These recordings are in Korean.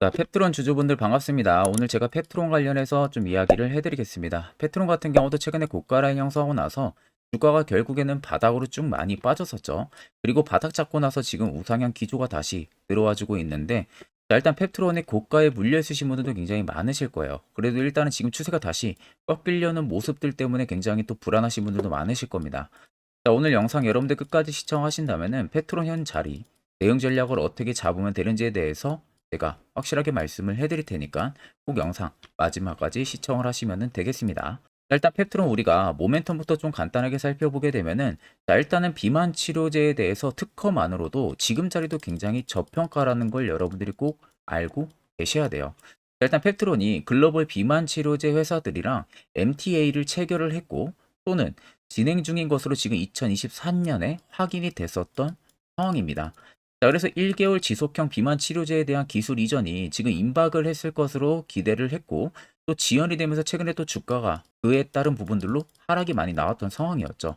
자, 펩트론 주주분들 반갑습니다. 오늘 제가 펩트론 관련해서 좀 이야기를 해드리겠습니다. 펩트론 같은 경우도 최근에 고가 라인 형성하고 나서 주가가 결국에는 바닥으로 쭉 많이 빠졌었죠. 그리고 바닥 잡고 나서 지금 우상향 기조가 다시 들어와주고 있는데 자, 일단 펩트론의 고가에 물려 있으신 분들도 굉장히 많으실 거예요. 그래도 일단은 지금 추세가 다시 꺾이려는 모습들 때문에 굉장히 또 불안하신 분들도 많으실 겁니다. 자, 오늘 영상 여러분들 끝까지 시청하신다면은 펫트론 현 자리, 대응 전략을 어떻게 잡으면 되는지에 대해서 제가 확실하게 말씀을 해드릴 테니까 꼭 영상 마지막까지 시청을 하시면 되겠습니다. 자, 일단 펩트론 우리가 모멘텀부터 좀 간단하게 살펴보게 되면은 자, 일단은 비만 치료제에 대해서 특허만으로도 지금 자리도 굉장히 저평가라는 걸 여러분들이 꼭 알고 계셔야 돼요. 자, 일단 펩트론이 글로벌 비만 치료제 회사들이랑 MTA를 체결을 했고 또는 진행 중인 것으로 지금 2023년에 확인이 됐었던 상황입니다. 자, 그래서 1개월 지속형 비만 치료제에 대한 기술 이전이 지금 임박을 했을 것으로 기대를 했고 또 지연이 되면서 최근에 또 주가가 그에 따른 부분들로 하락이 많이 나왔던 상황이었죠.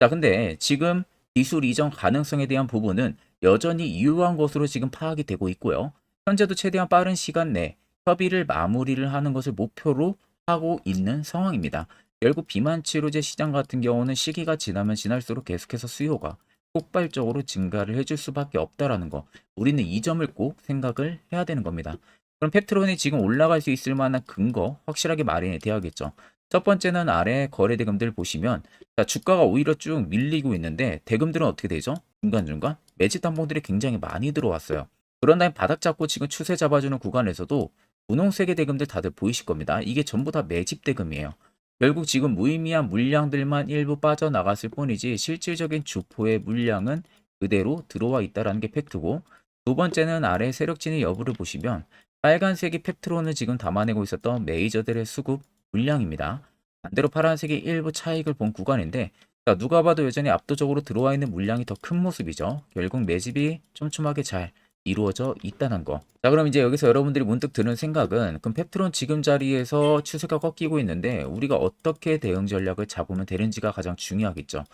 자, 근데 지금 기술 이전 가능성에 대한 부분은 여전히 유효한 것으로 지금 파악이 되고 있고요. 현재도 최대한 빠른 시간 내 협의를 마무리를 하는 것을 목표로 하고 있는 상황입니다. 결국 비만 치료제 시장 같은 경우는 시기가 지나면 지날수록 계속해서 수요가 폭발적으로 증가를 해줄 수밖에 없다라는 거. 우리는 이 점을 꼭 생각을 해야 되는 겁니다. 그럼 펩트론이 지금 올라갈 수 있을 만한 근거 확실하게 마련이 돼야겠죠. 첫 번째는 아래 거래 대금들 보시면 자, 주가가 오히려 쭉 밀리고 있는데 대금들은 어떻게 되죠? 중간중간 매집 단봉들이 굉장히 많이 들어왔어요. 그런 다음에 바닥 잡고 지금 추세 잡아주는 구간에서도 분홍색의 대금들 다들 보이실 겁니다. 이게 전부 다 매집 대금이에요. 결국 지금 무의미한 물량들만 일부 빠져나갔을 뿐이지 실질적인 주포의 물량은 그대로 들어와 있다는 게 팩트고 두 번째는 아래 세력진의 여부를 보시면 빨간색이 펩트론을 지금 담아내고 있었던 메이저들의 수급 물량입니다. 반대로 파란색이 일부 차익을 본 구간인데 자, 누가 봐도 여전히 압도적으로 들어와 있는 물량이 더 큰 모습이죠. 결국 매집이 촘촘하게 잘 이루어져 있다는 거. 자, 그럼 이제 여기서 여러분들이 문득 드는 생각은 그럼 펩트론 지금 자리에서 추세가 꺾이고 있는데 우리가 어떻게 대응 전략을 잡으면 되는지가 가장 중요하겠죠.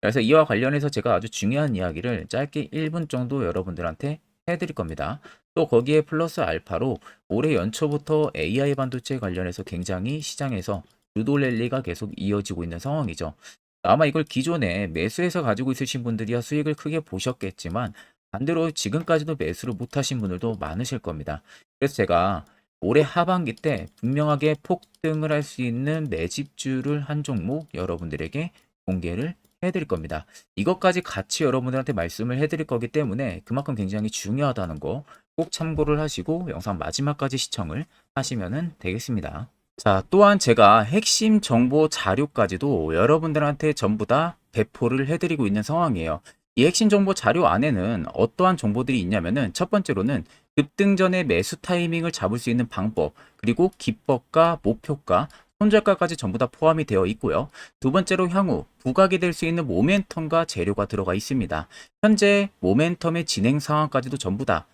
그래서 이와 관련해서 제가 아주 중요한 이야기를 짧게 1분 정도 여러분들한테 해드릴 겁니다. 또 거기에 플러스 알파로 올해 연초부터 AI 반도체 관련해서 굉장히 시장에서 주도 랠리가 계속 이어지고 있는 상황이죠. 아마 이걸 기존에 매수해서 가지고 있으신 분들이야 수익을 크게 보셨겠지만 반대로 지금까지도 매수를 못하신 분들도 많으실 겁니다. 그래서 제가 올해 하반기 때 분명하게 폭등을 할 수 있는 매집주를 한 종목 여러분들에게 공개를 해드릴 겁니다. 이것까지 같이 여러분들한테 말씀을 해드릴 거기 때문에 그만큼 굉장히 중요하다는 거 꼭 참고를 하시고 영상 마지막까지 시청을 하시면 되겠습니다. 자, 또한 제가 핵심 정보 자료까지도 여러분들한테 전부 다 배포를 해드리고 있는 상황이에요. 이 핵심 정보 자료 안에는 어떠한 정보들이 있냐면은 첫 번째로는 급등 전에 매수 타이밍을 잡을 수 있는 방법, 그리고 기법과 목표가, 손절가까지 전부 다 포함이 되어 있고요. 두 번째로 향후 부각이 될 수 있는 모멘텀과 재료가 들어가 있습니다. 현재 모멘텀의 진행 상황까지도 전부 다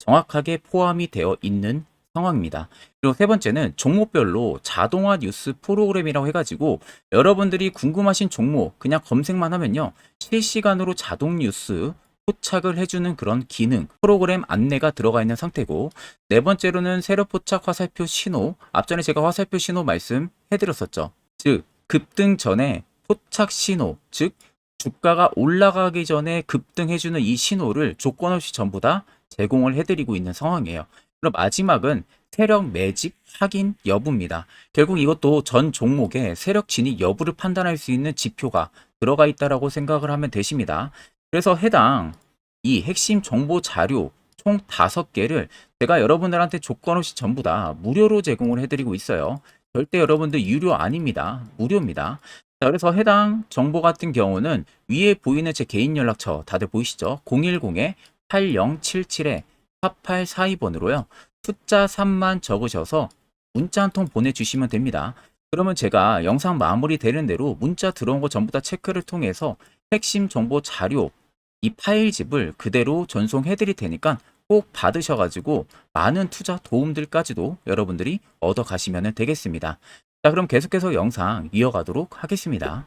정확하게 포함이 되어 있는 상황입니다. 그리고 세 번째는 종목별로 자동화 뉴스 프로그램이라고 해가지고 여러분들이 궁금하신 종목 그냥 검색만 하면요. 실시간으로 자동 뉴스 포착을 해주는 그런 기능, 프로그램 안내가 들어가 있는 상태고 네 번째로는 세력 포착 화살표 신호, 앞전에 제가 화살표 신호 말씀해드렸었죠. 즉 급등 전에 포착 신호, 즉 주가가 올라가기 전에 급등해주는 이 신호를 조건 없이 전부 다 제공을 해드리고 있는 상황이에요. 그럼 마지막은 세력 매집 확인 여부입니다. 결국 이것도 전 종목의 세력 진입 여부를 판단할 수 있는 지표가 들어가 있다라고 생각을 하면 되십니다. 그래서 해당 이 핵심 정보 자료 총 5개를 제가 여러분들한테 조건 없이 전부 다 무료로 제공을 해드리고 있어요. 절대 여러분들 유료 아닙니다. 무료입니다. 자, 그래서 해당 정보 같은 경우는 위에 보이는 제 개인 연락처 다들 보이시죠? 010-8077에 4842번으로요. 숫자 3만 적으셔서 문자 한 통 보내주시면 됩니다. 그러면 제가 영상 마무리 되는 대로 문자 들어온 거 전부 다 체크를 통해서 핵심 정보 자료 이 파일집을 그대로 전송해 드릴 테니까 꼭 받으셔가지고 많은 투자 도움들까지도 여러분들이 얻어 가시면 되겠습니다. 자, 그럼 계속해서 영상 이어가도록 하겠습니다.